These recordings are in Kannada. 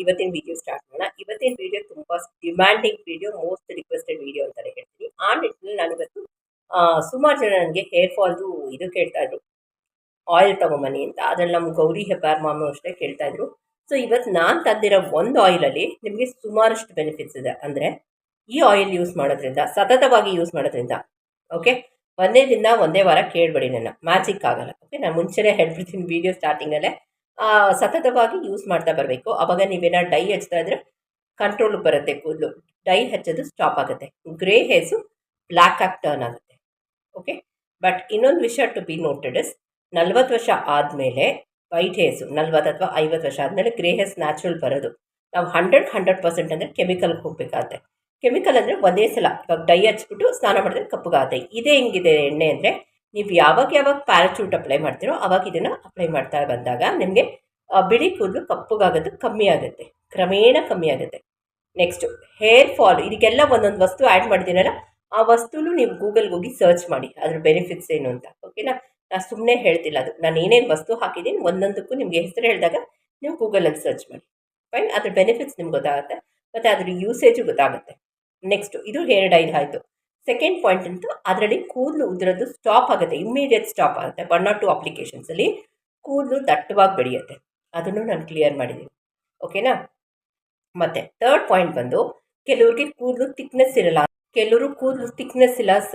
ಇವತ್ತಿನ ವಿಡಿಯೋ ಸ್ಟಾರ್ಟ್ ಮಾಡೋಣ. ಇವತ್ತಿನ ವಿಡಿಯೋ ತುಂಬ demanding video most requested video ಅಂತಲೇ ಹೇಳ್ತೀನಿ. ಆ ನಿಟ್ಟಿನಲ್ಲಿ ನಾನು ಇವತ್ತು ಆ, ಸುಮಾರು ಜನ ನನಗೆ ಹೇರ್ ಫಾಲ್ದು ಇದು ಕೇಳ್ತಾ ಇದ್ರು. ಆಯಿಲ್ ತಗೊಂಬನ್ನಿ ಅಂತ. ಅದ್ರಲ್ಲಿ ನಮ್ಮ ಗೌರಿ ಹೆಬ್ಬಾರ್ ಮಾಮು ಅಷ್ಟೇ ಕೇಳ್ತಾ ಇದ್ರು. ಸೊ ಇವತ್ತು ನಾನು ತಂದಿರೋ ಒಂದು ಆಯಿಲಲ್ಲಿ ನಿಮಗೆ ಸುಮಾರಷ್ಟು ಬೆನಿಫಿಟ್ಸ್ ಇದೆ. ಅಂದರೆ ಈ ಆಯಿಲ್ ಯೂಸ್ ಮಾಡೋದ್ರಿಂದ ಸತತವಾಗಿ ಯೂಸ್ ಮಾಡೋದ್ರಿಂದ ಓಕೆ ಒಂದೇ ದಿನ ಒಂದೇ ವಾರ ಕೇಳಬೇಡಿ ನನ್ನ. ಮ್ಯಾಜಿಕ್ ಆಗಲ್ಲ ಓಕೆ ನಾನು ಮುಂಚೆನೇ ಹೇಳ್ಬಿಡ್ತೀನಿ ವಿಡಿಯೋ ಸ್ಟಾರ್ಟಿಂಗಲ್ಲೇ ಸತತವಾಗಿ ಯೂಸ್ ಮಾಡ್ತಾ ಬರಬೇಕು. ಅವಾಗ ನೀವೇನ ಡೈ ಹಚ್ತಾ ಇದ್ರೆ ಕಂಟ್ರೋಲ್ ಬರುತ್ತೆ ಕೂದಲು. ಡೈ ಹಚ್ಚೋದು ಸ್ಟಾಪ್ ಆಗುತ್ತೆ. ಗ್ರೇ ಹೇರ್ಸು ಬ್ಲ್ಯಾಕ್ ಆಗಿ ಟರ್ನ್ ಆಗುತ್ತೆ. ಓಕೆ ಬಟ್ ಇನ್ನೊಂದು ವಿಷಯ ಟು ಬಿ ನೋಟೆಡ್ ಇಸ್ ನಲ್ವತ್ತು ವರ್ಷ ಆದಮೇಲೆ ವೈಟ್ ಹೇರ್ಸು ನಲ್ವತ್ತು ಅಥವಾ ಐವತ್ತು ವರ್ಷ ಆದಮೇಲೆ ಗ್ರೇ ಹೇರ್ಸ್ ನ್ಯಾಚುರಲ್ ಬರೋದು. ನಾವು ಹಂಡ್ರೆಡ್ ಹಂಡ್ರೆಡ್ ಪರ್ಸೆಂಟ್ ಅಂದರೆ ಕೆಮಿಕಲ್ಗೆ ಹೋಗಬೇಕಾಗತ್ತೆ. ಕೆಮಿಕಲ್ ಅಂದರೆ ಒಂದೇ ಸಲ ಇವಾಗ ಡೈ ಹಚ್ಬಿಟ್ಟು ಸ್ನಾನ ಮಾಡಿದ್ರೆ ಕಪ್ಪಗಾಗುತ್ತೆ. ಇದೇ ಹೆಂಗಿದೆ ಎಣ್ಣೆ ಅಂದರೆ ನೀವು ಯಾವಾಗ ಯಾವಾಗ ಪ್ಯಾರಾಚೂಟ್ ಅಪ್ಲೈ ಮಾಡ್ತೀರೋ ಅವಾಗ ಇದನ್ನು ಅಪ್ಲೈ ಮಾಡ್ತಾ ಬಂದಾಗ ನಿಮಗೆ ಬಿಳಿ ಕೂದಲು ಕಪ್ಪಗಾಗೋದು ಕಮ್ಮಿ ಆಗುತ್ತೆ. ಕ್ರಮೇಣ ಕಮ್ಮಿ ಆಗುತ್ತೆ. ನೆಕ್ಸ್ಟು ಹೇರ್ ಫಾಲ್ ಇದಕ್ಕೆಲ್ಲ ಒಂದೊಂದು ವಸ್ತು ಆ್ಯಡ್ ಮಾಡಿದ್ದೀನಲ್ಲ ಆ ವಸ್ತುನು ನೀವು ಗೂಗಲ್ಗೆ ಹೋಗಿ ಸರ್ಚ್ ಮಾಡಿ, ಅದ್ರ ಬೆನಿಫಿಟ್ಸ್ ಏನು ಅಂತ. ಓಕೆನಾ ನಾನು ಸುಮ್ಮನೆ ಹೇಳ್ತಿಲ್ಲ ಅದು. ನಾನು ಏನೇನು ವಸ್ತು ಹಾಕಿದ್ದೀನಿ ಒಂದೊಂದಕ್ಕೂ ನಿಮಗೆ ಹೆಸರು ಹೇಳಿದಾಗ ನೀವು ಗೂಗಲಲ್ಲಿ ಸರ್ಚ್ ಮಾಡಿ. ಫೈನ್ ಅದ್ರ ಬೆನಿಫಿಟ್ಸ್ ನಿಮ್ಗೆ ಗೊತ್ತಾಗುತ್ತೆ. ಮತ್ತು ಅದ್ರ ಯೂಸೇಜು ಗೊತ್ತಾಗುತ್ತೆ. ನೆಕ್ಸ್ಟು ಇದು ಹೇರ್ ಡೈಲ್ ಆಯಿತು. ಸೆಕೆಂಡ್ ಪಾಯಿಂಟ್ ಅಂತೂ ಅದರಲ್ಲಿ ಕೂದಲು ಉದುರೋದು ಸ್ಟಾಪ್ ಆಗುತ್ತೆ ಇಮ್ಮಿಡಿಯೇಟ್ ಸ್ಟಾಪ್ ಆಗುತ್ತೆ ಒನ್ ಆರ್ ಟು ಅಪ್ಲಿಕೇಶನ್ಸಲ್ಲಿ ಕೂದಲು ದಟ್ಟವಾಗಿ ಬೆಳೆಯುತ್ತೆ. ಅದನ್ನು ನಾನು ಕ್ಲಿಯರ್ ಮಾಡಿದ್ದೀನಿ. ಓಕೆನಾ ಮತ್ತೆ ಥರ್ಡ್ ಪಾಯಿಂಟ್ ಬಂದು, ಕೆಲವ್ರಿಗೆ ಕೂದಲು ತಿಕ್ನೆಸ್ ಇರಲ್ಲ. ಕೆಲವರು ಕೂದಲು ತಿಕ್ನೆಸ್ ಇಲ್ಲ, ಸ,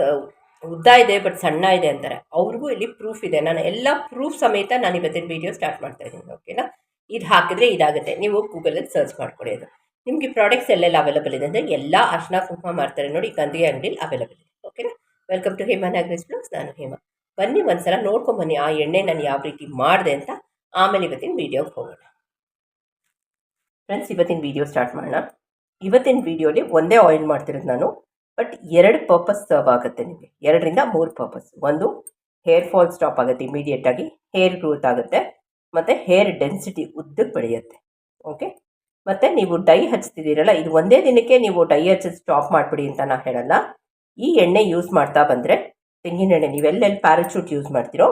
ಉದ್ದ ಇದೆ ಬಟ್ ಸಣ್ಣ ಇದೆ ಅಂತಾರೆ. ಅವ್ರಿಗೂ ಇಲ್ಲಿ ಪ್ರೂಫ್ ಇದೆ. ನಾನು ಎಲ್ಲ ಪ್ರೂಫ್ ಸಮೇತ ನಾನು ಇವತ್ತಿನ ವೀಡಿಯೋ ಸ್ಟಾರ್ಟ್ ಮಾಡ್ತಾ ಇದ್ದೀನಿ. ಓಕೆನಾ ಇದು ಹಾಕಿದ್ರೆ ಇದಾಗುತ್ತೆ. ನೀವು ಗೂಗಲಲ್ಲಿ ಸರ್ಚ್ ಮಾಡ್ಕೊಳ್ಳಿ ಅದು. ನಿಮಗೆ ಪ್ರಾಡಕ್ಟ್ಸ್ ಎಲ್ಲೆಲ್ಲ ಅವೈಲಬಲ್ ಇದೆ ಅಂದರೆ ಎಲ್ಲ ಅರ್ಶನ ಕುಂಕುಮ ಮಾಡ್ತಾರೆ ನೋಡಿ ಗಂಧಿಗೆ ಅಂಗಡಿಲಿ ಅವೈಲಬಲ್ ಇದೆ. ಓಕೆನಾ welcome to Hema Nagaresh blogs ನಾನು ಹೇಮಾ. ಬನ್ನಿ ಒಂದ್ಸಲ ನೋಡ್ಕೊಂಬನ್ನಿ ಆ ಎಣ್ಣೆ ನಾನು ಯಾವ ರೀತಿ ಮಾಡಿದೆ ಅಂತ. ಆಮೇಲೆ ಇವತ್ತಿನ ವೀಡಿಯೋಗೆ ಹೋಗೋಣ. ಫ್ರೆಂಡ್ಸ್ ಇವತ್ತಿನ ವೀಡಿಯೋ ಸ್ಟಾರ್ಟ್ ಮಾಡೋಣ. ಇವತ್ತಿನ ವೀಡಿಯೋಲಿ ಒಂದೇ ಆಯಿಲ್ ಮಾಡ್ತಿರೋದು ನಾನು. ಬಟ್ ಎರಡು ಪರ್ಪಸ್ ಸರ್ವ್ ಆಗುತ್ತೆ ನಿಮಗೆ. ಎರಡರಿಂದ ಮೂರು ಪರ್ಪಸ್ ಒಂದು ಹೇರ್ ಫಾಲ್ ಸ್ಟಾಪ್ ಆಗುತ್ತೆ ಇಮಿಡಿಯೇಟಾಗಿ ಹೇರ್ ಗ್ರೋತ್ ಆಗುತ್ತೆ. ಮತ್ತು ಹೇರ್ ಡೆನ್ಸಿಟಿ ಉದ್ದಕ್ಕೆ ಬೆಳೆಯುತ್ತೆ. ಓಕೆ ಮತ್ತು ನೀವು ಡೈ ಹಚ್ತಿದ್ದೀರಲ್ಲ, ಇದು ಒಂದೇ ದಿನಕ್ಕೆ ನೀವು ಡೈ ಹಚ್ಚೋದು ಸ್ಟಾಪ್ ಮಾಡಿಬಿಡಿ ಅಂತ ನಾನು ಹೇಳಲ್ಲ. ಈ ಎಣ್ಣೆ ಯೂಸ್ ಮಾಡ್ತಾ ಬಂದರೆ, ತೆಂಗಿನ ಎಣ್ಣೆ ನೀವೆಲ್ಲೆಲ್ಲಿ ಪ್ಯಾರಾಚೂಟ್ ಯೂಸ್ ಮಾಡ್ತೀರೋ,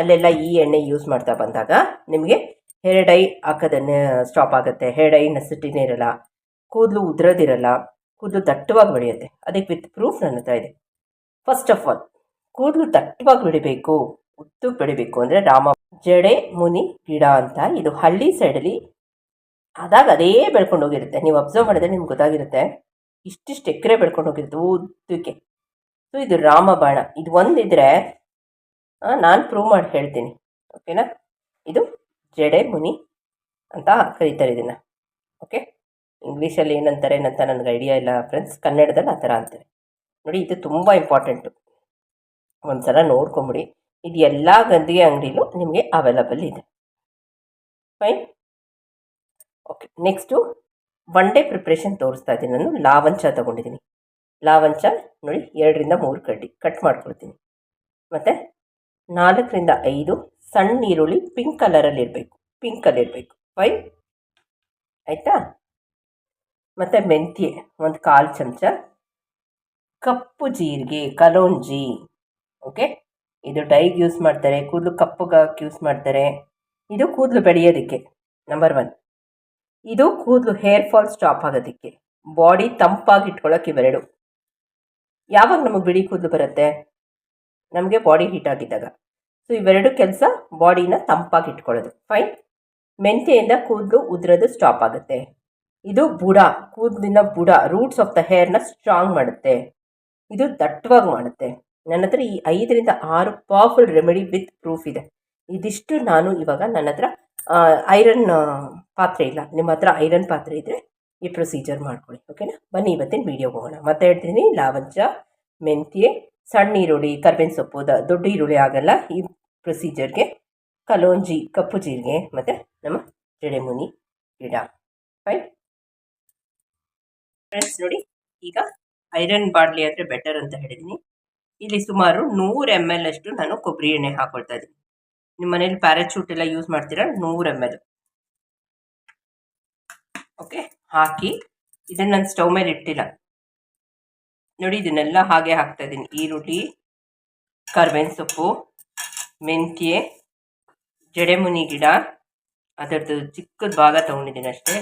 ಅಲ್ಲೆಲ್ಲ ಈ ಎಣ್ಣೆ ಯೂಸ್ ಮಾಡ್ತಾ ಬಂದಾಗ ನಿಮಗೆ ಹೇರ್ ಡೈ ಹಾಕೋದನ್ನು ಸ್ಟಾಪ್ ಆಗುತ್ತೆ. ಹೇರ್ ಡೈ ನಸಿಟಿನೇ ಇರಲ್ಲ, ಕೂದಲು ಉದುರೋದಿರಲ್ಲ, ಕೂದಲು ದಟ್ಟವಾಗಿ ಬೆಳೆಯುತ್ತೆ. ಅದಕ್ಕೆ ವಿತ್ ಪ್ರೂಫ್ ನನ್ನ ಹತ್ರ ಇದೆ. ಫಸ್ಟ್ ಆಫ್ ಆಲ್ ಕೂದಲು ದಟ್ಟವಾಗಿ ಬೆಳಿಬೇಕು ಉದ್ದು ಬೆಳಿಬೇಕು ಅಂದರೆ ರಾಮ, ಜಡೆ, ಮುನಿ, ಗಿಡ ಅಂತ ಇದು ಹಳ್ಳಿ ಸೈಡಲ್ಲಿ ಅದಾಗ ಅದೇ ಬೆಳ್ಕೊಂಡು ಹೋಗಿರುತ್ತೆ. ನೀವು ಅಬ್ಸರ್ವ್ ಮಾಡಿದ್ರೆ ನಿಮ್ಗೆ ಗೊತ್ತಾಗಿರುತ್ತೆ. ಇಷ್ಟಿಷ್ಟು ಎಕರೆ ಬೆಳ್ಕೊಂಡು ಹೋಗಿರುತ್ತೆ ಉದ್ದಕ್ಕೆ. ಸೊ ಇದು ರಾಮಬಾಣ. ಇದು ಒಂದಿದ್ರೆ ನಾನು ಪ್ರೂವ್ ಮಾಡಿ ಹೇಳ್ತೀನಿ. ಓಕೆನಾ ಇದು ಜಡೆ ಮುನಿ ಅಂತ ಕರೀತಾರೆ ಇದನ್ನು. ಓಕೆ ಇಂಗ್ಲೀಷಲ್ಲಿ ಏನಂತಾರೆ ಏನಂತ ನನಗೆ ಐಡಿಯಾ ಇಲ್ಲ ಫ್ರೆಂಡ್ಸ್ ಕನ್ನಡದಲ್ಲಿ ಆ ಥರ ಅಂತಾರೆ. ನೋಡಿ, ಇದು ತುಂಬ ಇಂಪಾರ್ಟೆಂಟು ಒಂದು ಸಲ ನೋಡ್ಕೊಂಬಿಡಿ. ಇದು ಎಲ್ಲ ಗಂಧಿಗೆ ಅಂಗಡಿಲೂ ನಿಮಗೆ ಅವೈಲಬಲ್ ಇದೆ. Fine okay next one day preparation ತೋರಿಸ್ತಾ ಇದ್ದೀನಿ. ನಾನು ಲಾವಂಚ ತೊಗೊಂಡಿದ್ದೀನಿ. ಲಾವಂಚ ನೋಡಿ ಎರಡರಿಂದ ಮೂರು ಕಡ್ಡಿ ಕಟ್ ಮಾಡ್ಕೊಳ್ತೀನಿ. ಮತ್ತು ನಾಲ್ಕರಿಂದ ಐದು ಸಣ್ಣ ಈರುಳ್ಳಿ ಪಿಂಕ್ ಕಲರಲ್ಲಿ ಇರಬೇಕು. ಪಿಂಕಲ್ಲಿ ಇರಬೇಕು. ಫೈನ್ ಆಯಿತಾ? ಮತ್ತು ಮೆಂತ್ಯ ಒಂದು ಕಾಲು ಚಮಚ. ಕಪ್ಪು ಜೀರಿಗೆ, ಕಲೋಂಜಿ. ಓಕೆ ಇದು ಡೈಗೆ ಯೂಸ್ ಮಾಡ್ತಾರೆ. ಕೂದಲು ಕಪ್ಪುಗಾಕಿ ಯೂಸ್ ಮಾಡ್ತಾರೆ. ಇದು ಕೂದಲು ಬೆಳೆಯೋದಕ್ಕೆ ನಂಬರ್ ಒನ್ ಇದು ಕೂದಲು ಹೇರ್ ಫಾಲ್ ಸ್ಟಾಪ್ ಆಗೋದಕ್ಕೆ. ಬಾಡಿ ತಂಪಾಗಿ ಇಟ್ಕೊಳ್ಳೋಕೆ ಇವೆರಡು. ಯಾವಾಗ ನಮಗೆ ಬಿಳಿ ಕೂದಲು ಬರುತ್ತೆ? ನಮಗೆ ಬಾಡಿ ಹೀಟ್ ಆಗಿದ್ದಾಗ. ಸೊ ಇವೆರಡು ಕೆಲಸ ಬಾಡಿನ ತಂಪಾಗಿ ಇಟ್ಕೊಳ್ಳೋದು ಫೈನ್ ಮೆಂತೆಯಿಂದ ಕೂದಲು ಉದುರೋದು ಸ್ಟಾಪ್ ಆಗುತ್ತೆ. ಇದು ಬುಡ, ಕೂದಲಿನ ಬುಡ ರೂಟ್ಸ್ ಆಫ್ ದ ಹೇರ್ನ ಸ್ಟ್ರಾಂಗ್ ಮಾಡುತ್ತೆ. ಇದು ದಟ್ಟವಾಗಿ ಮಾಡುತ್ತೆ. ನನ್ನ ಹತ್ರ ಈ ಐದರಿಂದ ಆರು ಪವರ್ಫುಲ್ ರೆಮಿಡಿ ವಿತ್ ಪ್ರೂಫ್ ಇದೆ. ಇದಿಷ್ಟು ನಾನು ಇವಾಗ ನನ್ನ ಹತ್ರ ಐರನ್ ಪಾತ್ರೆ ಇಲ್ಲ, ನಿಮ್ಮ ಹತ್ರ ಐರನ್ ಪಾತ್ರೆ ಇದ್ದರೆ ಈ ಪ್ರೊಸೀಜರ್ ಮಾಡ್ಕೊಳ್ಳಿ ಓಕೆನಾ ಬನ್ನಿ ಇವತ್ತಿನ ವಿಡಿಯೋ ಹೋಗೋಣ. ಮತ್ತೆ ಹೇಳ್ತೀನಿ, ಲಾವಂಚ, ಮೆಂತ್ಯೆ, ಸಣ್ಣ ಈರುಳ್ಳಿ, ಕರ್ಬೇವಿನ ಸೊಪ್ಪು ದೊಡ್ಡ ಈರುಳ್ಳಿ ಆಗಲ್ಲ, ಈ ಪ್ರೊಸೀಜರ್ಗೆ ಕಲೋಂಜಿ, ಕಪ್ಪು ಜೀರಿಗೆ, ಮತ್ತು ನಮ್ಮ ಜಡೆಮುನಿ ಗಿಡ. ಫೈನ್ ಫ್ರೆಂಡ್ಸ್ ನೋಡಿ, ಈಗ ಐರನ್ ಬಾಡ್ಲಿ ಆದರೆ ಬೆಟರ್ ಅಂತ ಹೇಳಿದ್ದೀನಿ ಇಲ್ಲಿ ಸುಮಾರು ನೂರು ಎಂ ಎಲ್ ಅಷ್ಟು ನಾನು ಕೊಬ್ಬರಿ ಎಣ್ಣೆ ಹಾಕೊಳ್ತಾ ಇದ್ದೀನಿ. ನಿಮ್ಮ ಮನೇಲಿ ಪ್ಯಾರಾಚೂಟ್ ಎಲ್ಲ ಯೂಸ್ ಮಾಡ್ತೀರಾ? ನೂರು ಎಂ ಎಲ್ ಓಕೆ ಹಾಕಿ. ಇದನ್ನು ನಾನು ಸ್ಟವ್ ಮೇಲೆ ಇಟ್ಟಿಲ್ಲ. ನೋಡಿ, ಇದನ್ನೆಲ್ಲ ಹಾಗೆ ಹಾಕ್ತಾ ಇದ್ದೀನಿ. ಈರುಳ್ಳಿ, ಕರ್ಬೇವಿನ ಸೊಪ್ಪು, ಮೆಂತ್ಯೆ, ಜಡೆಮುನಿ ಗಿಡ. ಅದರದ್ದು ಚಿಕ್ಕದ ಭಾಗ ತೊಗೊಂಡಿದ್ದೀನಿ ಅಷ್ಟೇ.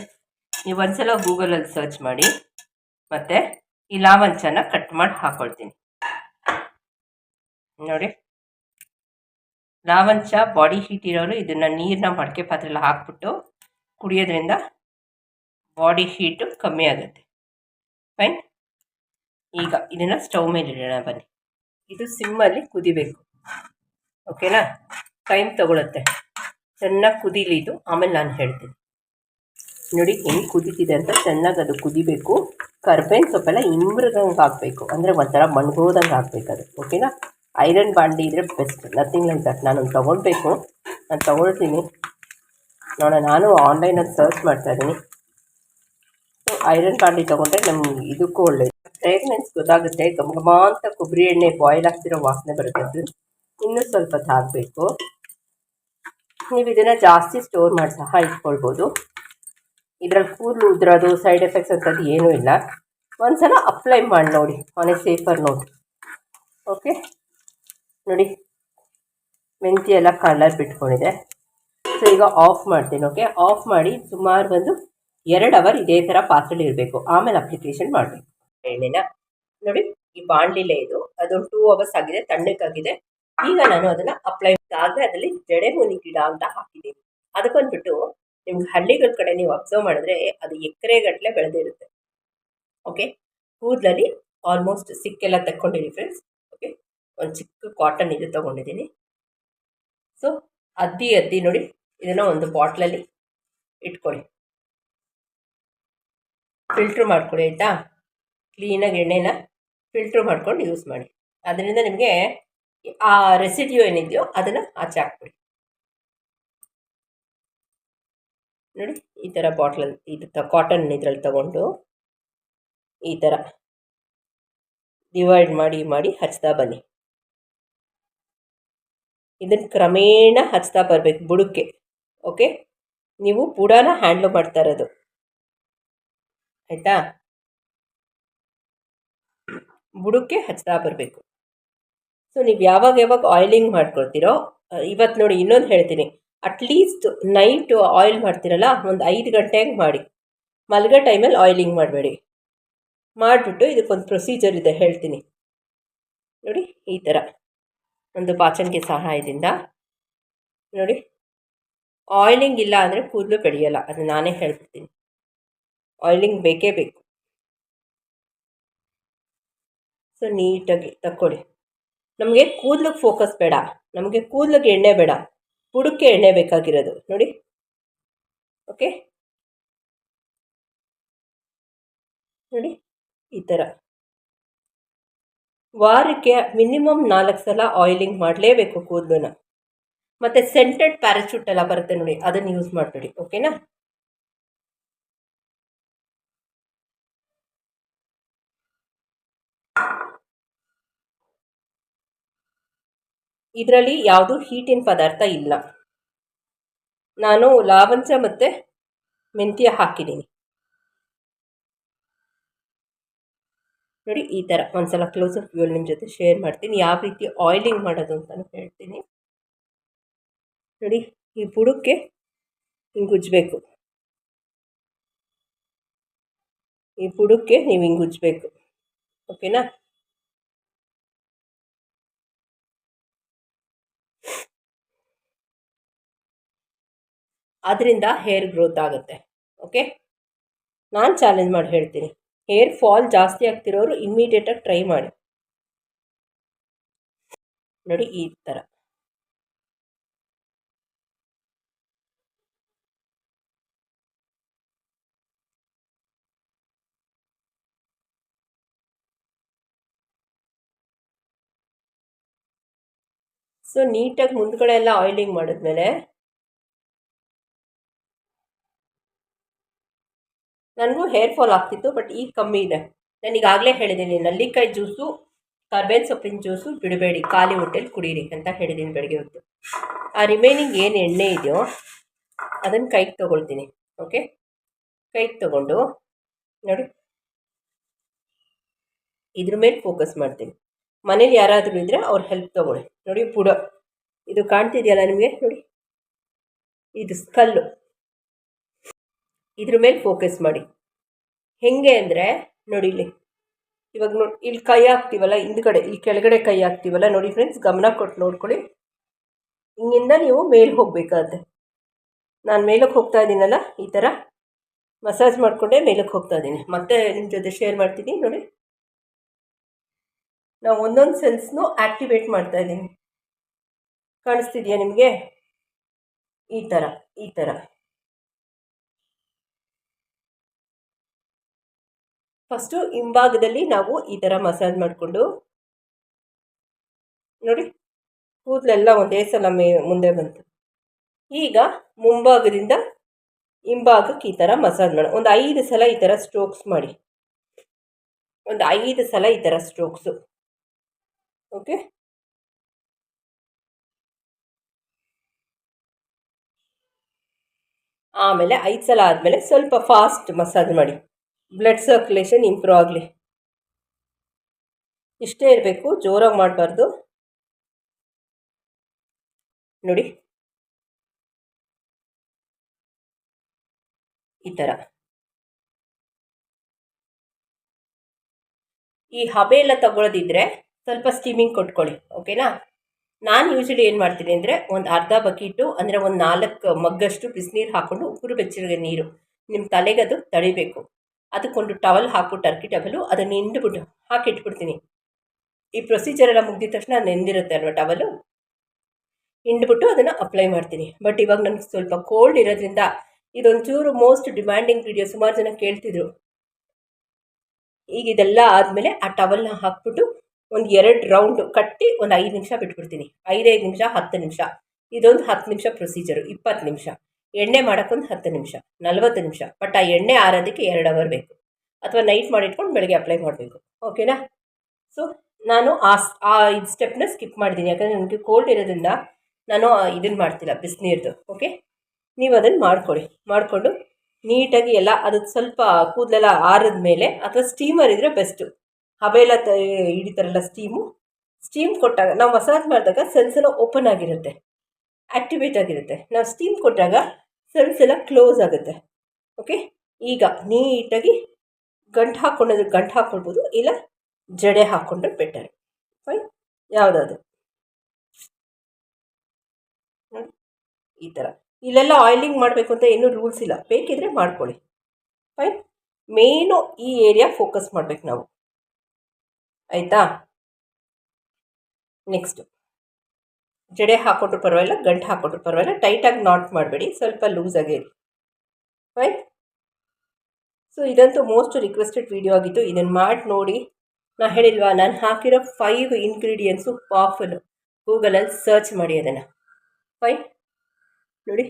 ನೀವು ಒಂದ್ಸಲ ಗೂಗಲಲ್ಲಿ ಸರ್ಚ್ ಮಾಡಿ. ಮತ್ತು ಈ ಲಾವಂಚನ ಕಟ್ ಮಾಡಿ ಹಾಕ್ಕೊಳ್ತೀನಿ ನೋಡಿ. ಲಾವಂಚ ಬಾಡಿ ಹೀಟ್ ಇರೋರು ಇದನ್ನು ನೀರನ್ನ ಮಡಕೆ ಪಾತ್ರೆಯಲ್ಲಿ ಹಾಕ್ಬಿಟ್ಟು ಕುಡಿಯೋದ್ರಿಂದ ಬಾಡಿ ಹೀಟು ಕಮ್ಮಿ ಆಗುತ್ತೆ. ಫೈನ್ ಈಗ ಇದನ್ನು ಸ್ಟವ್ ಮೇಲೆ ಇಡೋಣ, ಬನ್ನಿ. ಇದು ಸಿಮ್ಮಲ್ಲಿ ಕುದಿಬೇಕು. ಓಕೆನಾ ಟೈಮ್ ತಗೊಳುತ್ತೆ. ಚೆನ್ನಾಗಿ ಕುದೀಲಿ ಇದು ಆಮೇಲೆ ನಾನು ಹೇಳ್ತೀನಿ. ನೋಡಿ ಹೆಂಗೆ ಕುದೀತಿದೆ ಅಂತ ಚೆನ್ನಾಗಿ ಅದು ಕುದಿಬೇಕು. ಕರ್ಬೇವಿನ ಸೊಪ್ಪೆಲ್ಲ ಇಂಬ್ರದಂಗೆ ಹಾಕಬೇಕು. ಅಂದರೆ ಒಂಥರ ಮಣ್ಗೋದಂಗೆ ಹಾಕ್ಬೇಕು ಅದು. ಓಕೆನಾ ಐರನ್ ಬಾಂಡಿ ಇದ್ರೆ ಬೆಸ್ಟ್ ನಥಿಂಗ್ ಲೈಕ್ ದಟ್ ನಾನು ತೊಗೊಳ್ಬೇಕು. ನಾನು ತೊಗೊಳ್ತೀನಿ. ನೋಡೋಣ, ನಾನು ಆನ್ಲೈನಲ್ಲಿ ಸರ್ಚ್ ಮಾಡ್ತಾ ಇದ್ದೀನಿ. ಸೊ ಐರನ್ ಬಾಂಡಿ ತೊಗೊಂಡ್ರೆ ನಮ್ಗೆ ಇದಕ್ಕೂ ಒಳ್ಳೇದು. ಫ್ರೇಗ್ನೆನ್ಸ್ ಗೊತ್ತಾಗುತ್ತೆ. ಘಮ ಅಂತ ಕೊಬ್ಬರಿ ಎಣ್ಣೆ ಬಾಯ್ಲ್ ಆಗ್ತಿರೋ ವಾಸನೆ ಬರುತ್ತೆ ಇನ್ನೂ ಸ್ವಲ್ಪ ಹಾಕಬೇಕು ನೀವು ಇದನ್ನು ಜಾಸ್ತಿ ಸ್ಟೋರ್ ಮಾಡಿ ಸಹ ಇಟ್ಕೊಳ್ಬೋದು. ಇದರಲ್ಲಿ ಕೂದಲು, ಉದ್ರೋದು ಸೈಡ್ ಎಫೆಕ್ಟ್ಸ್ ಅಂಥದ್ದು ಏನೂ ಇಲ್ಲ. ಒಂದ್ಸಲ ಅಪ್ಲೈ ಮಾಡಿ ನೋಡಿ. ಆನ್ ಸೇಫರ್ ನೋಡಿ ಓಕೆ ನೋಡಿ, ಮೆಂತ್ಯ ಎಲ್ಲ ಕಲರ್ ಬಿಟ್ಕೊಂಡಿದೆ. ಸೊ ಈಗ ಆಫ್ ಮಾಡ್ತೀನಿ ಓಕೆ ಆಫ್ ಮಾಡಿ ಸುಮಾರು ಒಂದು ಎರಡು ಅವರ್ ಇದೇ ಥರ ಪಾತ್ರೆಲಿ ಇರಬೇಕು. ಆಮೇಲೆ ಅಪ್ಲಿಕೇಶನ್ ಮಾಡಬೇಕು. ಎಣ್ಣೆನ. ನೋಡಿ, ಈ ಬಾಣಲಿಲೆ ಇದು, ಅದೊಂದು ಟೂ ಅವರ್ಸ್ ಆಗಿದೆ ತಣ್ಣಕ್ಕಾಗಿದೆ ಈಗ ನಾನು ಅದನ್ನು ಅಪ್ಲೈ ಆಗಲೇ ಅದರಲ್ಲಿ ಜಡೆಮೂನಿ ಗಿಡ ಅಂತ ಹಾಕಿದ್ದೀನಿ. ಅದಕ್ಕೊಂದ್ಬಿಟ್ಟು ನಿಮ್ಗೆ ಹಳ್ಳಿಗಳ ಕಡೆ ನೀವು ಅಬ್ಸರ್ವ್ ಮಾಡಿದ್ರೆ ಅದು ಎಕರೆಗಟ್ಟಲೆ ಬೆಳೆದಿರುತ್ತೆ. ಓಕೆ ಕೂದಲಲ್ಲಿ ಆಲ್ಮೋಸ್ಟ್ ಸಿಕ್ಕೆಲ್ಲ ತಕ್ಕೊಂಡಿರಿ ಫ್ರೆಂಡ್ಸ್ ಒಂದು ಚಿಕ್ಕ ಕಾಟನ್ ಇದು ತೊಗೊಂಡಿದ್ದೀನಿ ಸೊ ಅದ್ದಿ ಅದ್ದಿ ನೋಡಿ, ಇದನ್ನು ಒಂದು ಬಾಟ್ಲಲ್ಲಿ ಇಟ್ಕೊಳ್ಳಿ ಫಿಲ್ಟ್ರ್ ಮಾಡ್ಕೊಳ್ಳಿ ಆಯಿತಾ? ಕ್ಲೀನಾಗಿ ಎಣ್ಣೆನ ಫಿಲ್ಟ್ರ್ ಮಾಡ್ಕೊಂಡು ಯೂಸ್ ಮಾಡಿ. ಅದರಿಂದ ನಿಮಗೆ ಆ ರೆಸಿಡ್ಯೂ ಏನಿದೆಯೋ ಅದನ್ನು ಆಚೆ ಹಾಕ್ಬಿಡಿ ನೋಡಿ, ಈ ಥರ ಬಾಟ್ಲಲ್ಲಿ ಇದು ತ ಕಾಟನ್ ಇದರಲ್ಲಿ ತಗೊಂಡು ಈ ಥರ ಡಿವೈಡ್ ಮಾಡಿ ಮಾಡಿ ಹಚ್ತಾ ಬನ್ನಿ. ಇದನ್ನು ಕ್ರಮೇಣ ಹಚ್ತಾ ಬರಬೇಕು, ಬುಡಕ್ಕೆ. ಓಕೆ ನೀವು ಬುಡನ ಹ್ಯಾಂಡ್ಲ್ ಮಾಡ್ತಾ ಇರೋದು. ಆಯಿತಾ? ಬುಡಕ್ಕೆ ಹಚ್ತಾ ಬರಬೇಕು. ಸೊ ನೀವು ಯಾವಾಗ ಯಾವಾಗ ಆಯಿಲಿಂಗ್ ಮಾಡ್ಕೊಳ್ತೀರೋ ಇವತ್ತು ನೋಡಿ ಇನ್ನೊಂದು ಹೇಳ್ತೀನಿ. ಅಟ್ಲೀಸ್ಟ್ ನೈಟ್ ಆಯಿಲ್ ಮಾಡ್ತೀರಲ್ಲ, ಒಂದು ಐದು ಗಂಟೆಗೆ ಮಾಡಿ. ಮಲಗೋ ಟೈಮಲ್ಲಿ ಆಯಿಲಿಂಗ್ ಮಾಡಬೇಡಿ. ಮಾಡಿಬಿಟ್ಟು ಇದಕ್ಕೊಂದು ಪ್ರೊಸೀಜರ್ ಇದೆ ಹೇಳ್ತೀನಿ. ನೋಡಿ, ಈ ಥರ ಒಂದು ಪಾಚನ್ಗೆ ಸಹಾಯದಿಂದ. ನೋಡಿ. ಆಯಿಲಿಂಗ್ ಇಲ್ಲ ಅಂದರೆ ಕೂದಲು ಬೆಳೆಯೋಲ್ಲ ಅದು ನಾನೇ ಹೇಳ್ಬಿಡ್ತೀನಿ ಆಯಿಲಿಂಗ್ ಬೇಕೇ ಬೇಕು. ಸೊ ನೀಟಾಗಿ ತಕ್ಕೊಳ್ಳಿ ನಮಗೆ ಕೂದಲಿಗೆ ಫೋಕಸ್ ಬೇಡ, ನಮಗೆ ಕೂದಲಿಗೆ ಎಣ್ಣೆ ಬೇಡ ಬುಡಕ್ಕೆ ಎಣ್ಣೆ ಬೇಕಾಗಿರೋದು. ನೋಡಿ. ಓಕೆ ನೋಡಿ. ಈ ಥರ ವಾರಕ್ಕೆ ಮಿನಿಮಮ್ ನಾಲ್ಕು ಸಲ ಆಯಿಲಿಂಗ್ ಮಾಡಲೇಬೇಕು ಕೂದಲನ್ನ. ಮತ್ತು ಸೆಂಟೆಡ್ ಪ್ಯಾರಾಚೂಟ್ ಎಲ್ಲ ಬರುತ್ತೆ ನೋಡಿ, ಅದನ್ನು ಯೂಸ್ ಮಾಡಬೇಡಿ ಓಕೆನಾ ಇದರಲ್ಲಿ ಯಾವುದು ಹೀಟಿನ ಪದಾರ್ಥ ಇಲ್ಲ. ನಾನು ಲಾವಂಚ ಮತ್ತು ಮೆಂತ್ಯ ಹಾಕಿದ್ದೀನಿ. ನೋಡಿ ಈ ಥರ ಒಂದ್ಸಲ ಕ್ಲೋಸಪ್ ವ್ಯೂ ನಿಮ್ಮ ಜೊತೆ ಶೇರ್ ಮಾಡ್ತೀನಿ. ಯಾವ ರೀತಿ ಆಯಿಲಿಂಗ್ ಮಾಡೋದು ಅಂತಲೂ ಹೇಳ್ತೀನಿ. ನೋಡಿ, ಈ ಬುಡಕ್ಕೆ ಹಿಂಗೆ ಉಜ್ಜಬೇಕು. ಈ ಬುಡಕ್ಕೆ ನೀವು ಹಿಂಗೆ ಉಜ್ಜಬೇಕು. ಓಕೆನಾ? ಅದರಿಂದ ಹೇರ್ ಗ್ರೋತ್ ಆಗುತ್ತೆ. ಓಕೆ? ನಾನು ಚಾಲೆಂಜ್ ಮಾಡಿ ಹೇಳ್ತೀನಿ. ಹೇರ್ ಫಾಲ್ ಜಾಸ್ತಿ ಆಗ್ತಿರೋರು ಇಮ್ಮಿಡಿಯೇಟಾಗಿ ಟ್ರೈ ಮಾಡಿ. ನೋಡಿ ಈ ಥರ ಸೊ ನೀಟಾಗಿ ಮುಂದ್ಗಡೆ ಎಲ್ಲ ಆಯಿಲಿಂಗ್ ಮಾಡಿದ್ಮೇಲೆ ನನಗೂ ಹೇರ್ ಫಾಲ್ ಆಗ್ತಿತ್ತು ಬಟ್ ಈಗ ಕಮ್ಮಿ ಇದೆ. ನಾನು ಈಗಾಗಲೇ ಹೇಳಿದ್ದೀನಿ ನಲ್ಲಿಕಾಯಿ ಜ್ಯೂಸು ಕರ್ಬೇವಿನ ಸೊಪ್ಪಿನ ಜ್ಯೂಸು ಬಿಡಬೇಡಿ, ಖಾಲಿ ಹೊಟ್ಟೆಲಿ ಕುಡೀರಿ ಅಂತ ಹೇಳಿದ್ದೀನಿ ಬೆಳಗ್ಗೆ ಹೊತ್ತು. ಆ ರಿಮೈನಿಂಗ್ ಏನು ಎಣ್ಣೆ ಇದೆಯೋ ಅದನ್ನು ಕೈಗೆ ತೊಗೊಳ್ತೀನಿ ಓಕೆ ಕೈಗೆ ತೊಗೊಂಡು, ನೋಡಿ. ಇದ್ರ ಮೇಲೆ ಫೋಕಸ್ ಮಾಡ್ತೀನಿ. ಮನೇಲಿ ಯಾರಾದರೂ ಇದ್ದರೆ ಅವ್ರ ಹೆಲ್ಪ್ ತೊಗೊಳ್ಳಿ. ನೋಡಿ ಪುಡ. ಇದು ಕಾಣ್ತಿದೆಯಲ್ಲ ನಿಮಗೆ? ನೋಡಿ. ಇದು ಸ್ಕಲ್ಲು ಇದ್ರ ಮೇಲೆ ಫೋಕಸ್ ಮಾಡಿ. ಹೆಂಗೆ ಅಂದರೆ, ನೋಡಿ ಇಲ್ಲಿ. ಇವಾಗ ನೋಡಿ, ಇಲ್ಲಿ ಕೈ ಹಾಕ್ತೀವಲ್ಲ, ಹಿಂದ್ಗಡೆ, ಇಲ್ಲಿ ಕೆಳಗಡೆ ಕೈ ಹಾಕ್ತೀವಲ್ಲ, ನೋಡಿ ಫ್ರೆಂಡ್ಸ್ ಗಮನ ಕೊಟ್ಟು ನೋಡ್ಕೊಳ್ಳಿ. ಹಿಂಗಿಂದ ನೀವು ಮೇಲೆ ಹೋಗಬೇಕಾದ್ರೆ. ನಾನು ಮೇಲಕ್ಕೆ ಹೋಗ್ತಾ ಇದ್ದೀನಲ್ಲ, ಈ ಥರ ಮಸಾಜ್ ಮಾಡಿಕೊಂಡೆ ಮೇಲಕ್ಕೆ ಹೋಗ್ತಾ ಇದ್ದೀನಿ. ಮತ್ತೆ ನಿಮ್ಮ ಜೊತೆ ಶೇರ್ ಮಾಡ್ತೀನಿ, ನೋಡಿ. ನಾವು ಒಂದೊಂದು ಸೆಲ್ಸ್ನೂ ಆ್ಯಕ್ಟಿವೇಟ್ ಮಾಡ್ತಾ ಇದ್ದೀನಿ. ಕಾಣಿಸ್ತಿದೆಯಾ ನಿಮಗೆ? ಈ ಥರ ಈ ಥರ ಫಸ್ಟು ಹಿಂಭಾಗದಲ್ಲಿ ನಾವು ಈ ಥರ ಮಸಾಜ್ ಮಾಡಿಕೊಂಡು, ನೋಡಿ, ಕೂದಲೆಲ್ಲ ಒಂದೇ ಸಲ ಮುಂದೆ ಬಂತು. ಈಗ ಮುಂಭಾಗದಿಂದ ಹಿಂಭಾಗಕ್ಕೆ ಈ ಥರ ಮಸಾಜ್ ಮಾಡಿ, ಒಂದು ಐದು ಸಲ ಈ ಥರ ಸ್ಟ್ರೋಕ್ಸ್ ಮಾಡಿ. ಒಂದು ಐದು ಸಲ ಈ ಥರ ಸ್ಟ್ರೋಕ್ಸು. ಓಕೆ? ಆಮೇಲೆ ಐದು ಸಲ ಆದಮೇಲೆ ಸ್ವಲ್ಪ ಫಾಸ್ಟ್ ಮಸಾಜ್ ಮಾಡಿ. ಬ್ಲಡ್ ಸರ್ಕ್ಯುಲೇಷನ್ ಇಂಪ್ರೂವ್ ಆಗಲಿ. ಇಷ್ಟೇ ಇರಬೇಕು, ಜೋರಾಗಿ ಮಾಡಬಾರ್ದು. ನೋಡಿ. ಈ ಥರ ಈ ಹಬೆ ಎಲ್ಲ ತಗೊಳ್ಳೋದಿದ್ರೆ ಸ್ವಲ್ಪ ಸ್ಟೀಮಿಂಗ್ ಕೊಟ್ಕೊಳ್ಳಿ, ಓಕೆನಾ? ನಾನು ಯೂಶಲಿ ಏನು ಮಾಡ್ತೀನಿ ಅಂದರೆ ಒಂದು ಅರ್ಧ ಬಕೀಟು, ಅಂದರೆ ಒಂದು ನಾಲ್ಕು ಮಗ್ಗಷ್ಟು ಬಿಸಿನೀರು ಹಾಕ್ಕೊಂಡು ಉಗುರು ಬೆಚ್ಚಗೆ ನೀರು ನಿಮ್ಮ ತಲೆಗೆ ಅದು ತಡಿಬೇಕು. ಅದಕ್ಕೊಂದು ಟವಲ್ ಹಾಕ್ಬಿಟ್ಟು ಅರ್ಕಿ ಟವಲು ಅದನ್ನು ಹಿಂಡ್ಬಿಟ್ಟು ಹಾಕಿಟ್ಬಿಡ್ತೀನಿ ಈ ಪ್ರೊಸೀಜರ್ ಎಲ್ಲ ಮುಗಿದ ತಕ್ಷಣ ನೆಂದಿರುತ್ತೆ ಅಲ್ವಾ ಟವಲು ಹಿಂಡ್ಬಿಟ್ಟು ಅದನ್ನು ಅಪ್ಲೈ ಮಾಡ್ತೀನಿ. ಬಟ್ ಇವಾಗ ನನಗೆ ಸ್ವಲ್ಪ ಕೋಲ್ಡ್ ಇರೋದ್ರಿಂದ ಇದೊಂಚೂರು ಮೋಸ್ಟ್ ಡಿಮ್ಯಾಂಡಿಂಗ್ ವಿಡಿಯೋ ಸುಮಾರು ಜನ ಕೇಳ್ತಿದ್ರು. ಈಗ ಇದೆಲ್ಲ ಆದಮೇಲೆ ಆ ಟವಲ್ನ ಹಾಕ್ಬಿಟ್ಟು ಒಂದು ಎರಡು ರೌಂಡ್ ಕಟ್ಟಿ ಒಂದು ಐದು ನಿಮಿಷ ಬಿಟ್ಬಿಡ್ತೀನಿ. ಐದೈದು ನಿಮಿಷ, ಹತ್ತು ನಿಮಿಷ. ಇದೊಂದು ಹತ್ತು ನಿಮಿಷ ಪ್ರೊಸೀಜರು ಇಪ್ಪತ್ತು ನಿಮಿಷ. ಎಣ್ಣೆ ಮಾಡೋಕ್ಕೊಂದು ಹತ್ತು ನಿಮಿಷ, ನಲ್ವತ್ತು ನಿಮಿಷ, ಬಟ್ ಆ ಎಣ್ಣೆ ಆರೋದಕ್ಕೆ ಎರಡು ಅವರ್ ಬೇಕು. ಅಥವಾ ನೈಟ್ ಮಾಡಿಟ್ಕೊಂಡು ಬೆಳಗ್ಗೆ ಅಪ್ಲೈ ಮಾಡಬೇಕು. ಓಕೆನಾ ಸೊ ನಾನು ಆ ಆ ಇದು ಸ್ಟೆಪ್ನ ಸ್ಕಿಪ್ ಮಾಡಿದ್ದೀನಿ ಯಾಕಂದರೆ ನನಗೆ ಕೋಲ್ಡ್ ಇರೋದ್ರಿಂದ ನಾನು ಇದನ್ನು ಮಾಡ್ತಿಲ್ಲ, ಬಿಸಿನೀರ್ದು. ಓಕೆ ನೀವು ಅದನ್ನು ಮಾಡ್ಕೊಳ್ಳಿ ಮಾಡಿಕೊಂಡು ನೀಟಾಗಿ ಎಲ್ಲ ಅದು ಸ್ವಲ್ಪ ಕೂದಲೆಲ್ಲ ಆರಿದ ಮೇಲೆ ಅಥವಾ ಸ್ಟೀಮರ್ ಇದ್ದರೆ ಬೆಸ್ಟು ಹಬೆಲ್ಲ ತ ಹಿಡಿತಾರಲ್ಲ ಸ್ಟೀಮು ಸ್ಟೀಮ್ ಕೊಟ್ಟಾಗ, ನಾವು ಮಸಾಜ್ ಮಾಡಿದಾಗ ಸೆನ್ಸೆಲ್ಲ ಓಪನ್ ಆಗಿರುತ್ತೆ. ಆ್ಯಕ್ಟಿವೇಟ್ ಆಗಿರುತ್ತೆ. ನಾವು ಸ್ಟೀಮ್ ಕೊಟ್ಟಾಗ ಸೆಲ್ಸ್ ಎಲ್ಲ ಕ್ಲೋಸ್ ಆಗುತ್ತೆ. ಓಕೆ ಈಗ ನೀಟಾಗಿ ಗಂಟು ಹಾಕ್ಕೊಂಡ್ರೆ ಗಂಟು ಹಾಕ್ಕೊಳ್ಬೋದು, ಇಲ್ಲ ಜಡೆ ಹಾಕ್ಕೊಂಡ್ರೆ ಬೆಟರ್. ಫೈನ್ ಯಾವುದಾದ್ರು. ನೋಡಿ, ಈ ಥರ ಇಲ್ಲೆಲ್ಲ ಆಯಿಲಿಂಗ್ ಮಾಡಬೇಕು ಅಂತ ಏನೂ ರೂಲ್ಸ್ ಇಲ್ಲ. ಬೇಕಿದ್ರೆ ಮಾಡ್ಕೊಳ್ಳಿ. ಫೈನ್ ಮೇನು ಈ ಏರಿಯಾ ಫೋಕಸ್ ಮಾಡಬೇಕು ನಾವು. ಆಯಿತಾ? ನೆಕ್ಸ್ಟು ಜಡೆ ಹಾಕೊಟ್ರು ಪರವಾಗಿಲ್ಲ, ಗಂಟು ಹಾಕೊಟ್ರು ಪರವಾಗಿಲ್ಲ. ಟೈಟಾಗಿ ನಾಟ್ ಮಾಡಬೇಡಿ, ಸ್ವಲ್ಪ ಲೂಸಾಗೇ ಇರಿ. ರೈಟ್ ಸೊ ಇದಂತೂ ಮೋಸ್ಟ್ ರಿಕ್ವೆಸ್ಟೆಡ್ ವಿಡಿಯೋ ಆಗಿತ್ತು. ಇದನ್ನು ಮಾಡಿ ನೋಡಿ. ನಾನು ಹೇಳಿಲ್ವಾ, ನಾನು ಹಾಕಿರೋ ಫೈವ್ ಇಂಗ್ರೀಡಿಯೆಂಟ್ಸು ಪಾಫುಲ್ ಗೂಗಲಲ್ಲಿ ಸರ್ಚ್ ಮಾಡಿ ಅದನ್ನು. ಫೈನ್ ನೋಡಿ.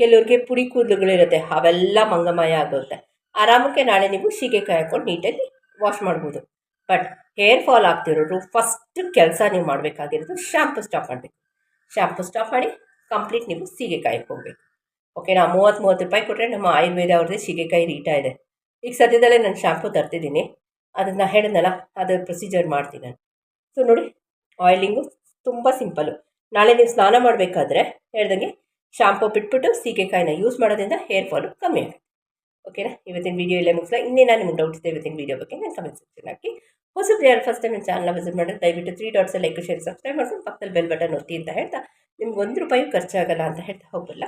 ಕೆಲವ್ರಿಗೆ ಪುಡಿ ಕೂದಲುಗಳಿರುತ್ತೆ ಅವೆಲ್ಲ ಮಂಗಮಯ ಆಗುತ್ತೆ ಆರಾಮಕ್ಕೆ ನಾಳೆ ನೀವು ಸೀಗೆಕಾಯಿ ಹಾಕ್ಕೊಂಡು ನೀಟಾಗಿ ವಾಶ್ ಮಾಡ್ಬೋದು. ಬಟ್ ಹೇರ್ ಫಾಲ್ ಆಗ್ತಿರೋರು ಫಸ್ಟ್ ಕೆಲಸ ನೀವು ಮಾಡಬೇಕಾಗಿರೋದು ಶ್ಯಾಂಪು ಸ್ಟಾಪ್ ಮಾಡಬೇಕು. ಶ್ಯಾಂಪು ಸ್ಟಾಪ್ ಮಾಡಿ ಕಂಪ್ಲೀಟ್ ನೀವು ಸೀಗೆಕಾಯಿಗೆ ಹೋಗಬೇಕು. ಓಕೆನಾ ಮೂವತ್ತು ಮೂವತ್ತು ರೂಪಾಯಿ ಕೊಟ್ಟರೆ ನಮ್ಮ ಆಯುರ್ವೇದ ಅವ್ರದ್ದೇ ಸೀಗೆಕಾಯಿ ರೀಟಾ ಇದೆ. ಈಗ ಸದ್ಯದಲ್ಲೇ ನಾನು ಶ್ಯಾಂಪು ತರ್ತಿದ್ದೀನಿ. ಅದನ್ನು ಹೇಳಿದ್ನಲ್ಲ, ಅದು ಪ್ರೊಸೀಜರ್ ಮಾಡ್ತೀನಿ ನಾನು. ಸೊ ನೋಡಿ ಆಯಿಲಿಂಗು ತುಂಬ ಸಿಂಪಲ್ಲು ನಾಳೆ ನೀವು ಸ್ನಾನ ಮಾಡಬೇಕಾದ್ರೆ ಹೇಳ್ದಂಗೆ ಶಾಂಪು ಬಿಟ್ಬಿಟ್ಟು ಸೀಗೆಕಾಯಿನ ಯೂಸ್ ಮಾಡೋದ್ರಿಂದ ಹೇರ್ ಫಾಲು ಕಮ್ಮಿ ಆಗುತ್ತೆ. ಓಕೆನಾ ಇವತ್ತಿನ ವೀಡಿಯೋ ಇಲ್ಲೇ ಮುಗಿಸ್ಲಾ. ಇನ್ನೇನು ನಿಮ್ಗೆ ಡೌಟ್ ಇದೆ ಇವತ್ತಿನ ವೀಡಿಯೋ ಬಗ್ಗೆ ನಾನು ಕಮೆಂಟ್ ಸೆಕ್ಷನ್ ಹಾಕಿ. ಹೊಸಬ್ರು ಯಾರು ಫಸ್ಟ್ ಟೈಮ್ ನನ್ನ ಚಾನಲ್ನ ವಿಸಿಟ್ ಮಾಡಿದ್ರೆ ದಯವಿಟ್ಟು three dots like share subscribe ಮಾಡ್ಕೊಂಡು ಪಕ್ಕದಲ್ಲಿ ಬೆಲ್ ಬಟನ್ ಒತ್ತಿ ಅಂತ ಹೇಳ್ತಾ. ನಿಮ್ಗೆ ಒಂದು ರೂಪಾಯಿ ಖರ್ಚಾಗಲ್ಲ ಅಂತ ಹೇಳ್ತಾ ಹೋಗಲ್ಲ.